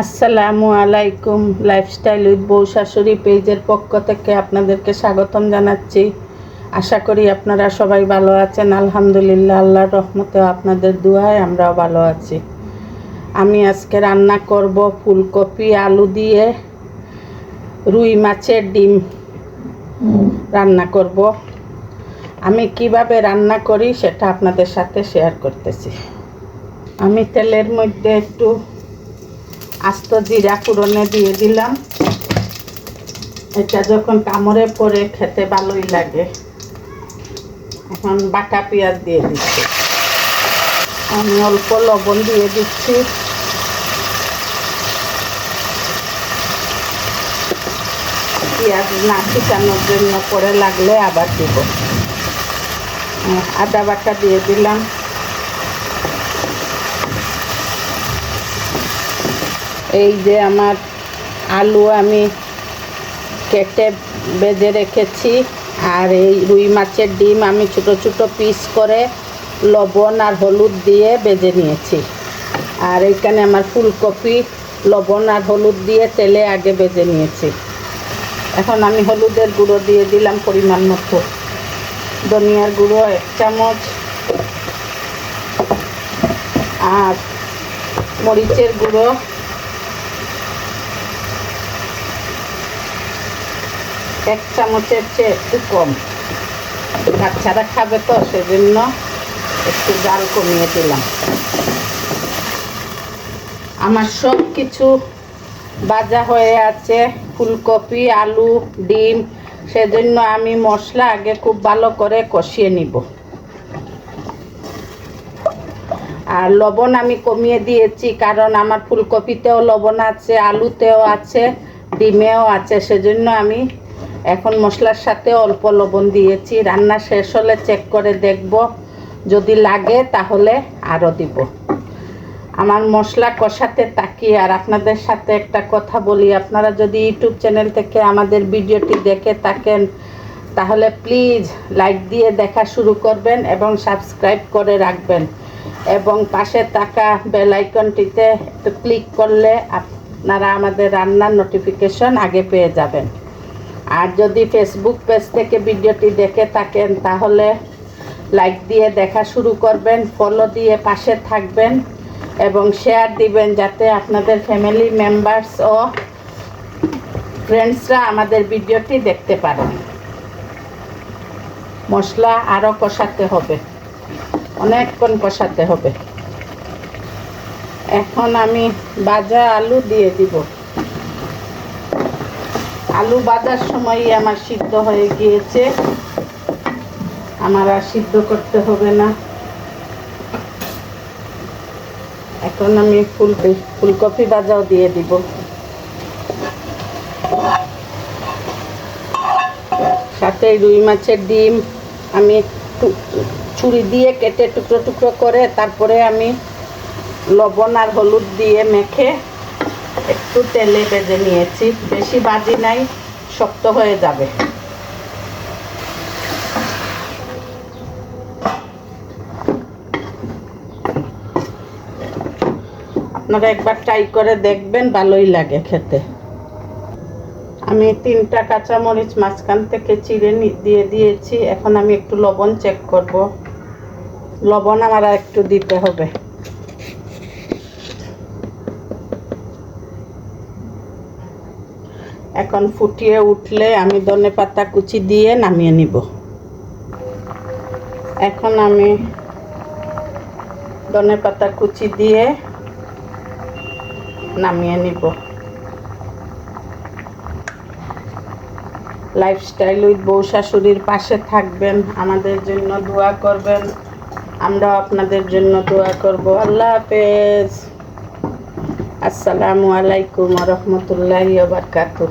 আসসালামু আলাইকুম lifestyle with বউ শাশুড়ি পেজের পক্ষ থেকে আপনাদেরকে স্বাগতম জানাচ্ছি। আশা করি আপনারা সবাই ভালো আছেন। আলহামদুলিল্লাহ, আল্লাহর রহমতে আপনাদের দুয়ায় আমরাও ভালো আছি। আমি আজকে রান্না করব ফুলকপি, আলু দিয়ে রুই মাছের ডিম। রান্না করব। আমি কীভাবে রান্না করি সেটা আপনাদের সাথে শেয়ার করতেছি। আমি তেলের মধ্যে একটু আস্ত জিরা ফুরনে দিয়ে দিলাম। এটা যখন কামড়ে পরে খেতে ভালোই লাগে। এখন বাটা পেঁয়াজ দিয়ে দিচ্ছি। আমি অল্প লবণ দিয়ে দিচ্ছি। পেঁয়াজ না ছিটানোর জন্য পরে লাগলে আবার দিব। আদা বাটা দিয়ে দিলাম। এই যে আমার আলু আমি কেটে বেজে রেখেছি আর এই রুই মাছের ডিম আমি ছোট ছোট পিস করে লবণ আর হলুদ দিয়ে বেজে নিয়েছি। আর এইখানে আমার ফুলকপি, লবণ আর হলুদ দিয়ে তেলে আগে বেজে নিয়েছি। এখন আমি হলুদের গুঁড়ো দিয়ে দিলাম পরিমাণ মতো। ধনিয়ার গুঁড়ো এক চামচ। আর মরিচের গুঁড়ো এক চামচের চেয়ে একটু কম। বাচ্চারা খাবে তো, সেজন্য একটু জাল কমিয়ে দিলাম। আমার সব কিছু ভাজা হয়ে আছে, ফুলকপি, আলু, ডিম, সেজন্য আমি মশলা আগে খুব ভালো করে কষিয়ে নিব। আর লবণ আমি কমিয়ে দিয়েছি, কারণ আমার ফুলকপিতেও লবণ আছে, আলুতেও আছে, ডিমেও আছে, সেজন্য আমি এখন মশলার সাথে অল্প লবণ দিয়েছি। রান্না শেষ হলে চেক করে দেখব। যদি লাগে তাহলে আরও দিব। আমার মশলা কষাতে তাকিয়ে আর আপনাদের সাথে একটা কথা বলি। আপনারা যদি ইউটিউব চ্যানেল থেকে আমাদের ভিডিওটি দেখে থাকেন, তাহলে প্লিজ লাইক দিয়ে দেখা শুরু করবেন এবং সাবস্ক্রাইব করে রাখবেন। এবং পাশে থাকা বেল আইকনটিতে একটু ক্লিক করলে আপনারা আমাদের রান্নার নোটিফিকেশন আগে পেয়ে যাবেন। আর যদি ফেসবুক পেজ থেকে ভিডিওটি দেখে থাকেন, তাহলে লাইক দিয়ে দেখা শুরু করবেন ফলো দিয়ে পাশে থাকবেন এবং শেয়ার দিবেন যাতে আপনাদের ফ্যামিলি মেম্বার্স ও ফ্রেন্ডসরা আমাদের ভিডিওটি দেখতে পারেন। মশলা আরও কষাতে হবে। অনেকক্ষণ কষাতে হবে। এখন আমি ভাজা আলু দিয়ে দিব। আলু বাজার সময়ই আমার সিদ্ধ হয়ে গিয়েছে। আমার আর সিদ্ধ করতে হবে না। এখন আমি ফুল ফুলকপি ভাজাও দিয়ে দিব। সাথে রুই মাছের ডিম আমি ছুরি দিয়ে কেটে টুকরো টুকরো করে তারপরে আমি লবণ আর হলুদ দিয়ে মেখে একটু তেলে ভেজে নিয়েছি। বেশি বাজি নাই, শক্ত হয়ে যাবে। আপনারা একবার ট্রাই করে দেখবেন, ভালোই লাগে খেতে। আমি তিনটা কাঁচামরিচ মাঝখান থেকে চিড়ে দিয়ে দিয়েছি। এখন আমি একটু লবণ চেক করব। লবণ আমার একটু দিতে হবে। এখন ফুটিয়ে উঠলে আমি ধনে পাতা কুচি দিয়ে নামিয়ে নিব। এখন আমি ধনে পাতা কুচি দিয়ে নামিয়ে নিব। লাইফস্টাইল উইথ বউ শাশুড়ির পাশে থাকবেন, আমাদের জন্য দোয়া করবেন, আমরাও আপনাদের জন্য দোয়া করব। আল্লাহ হাফেজ। আসসালামু আলাইকুম রহমতুল্লাহ বারকাতুহ।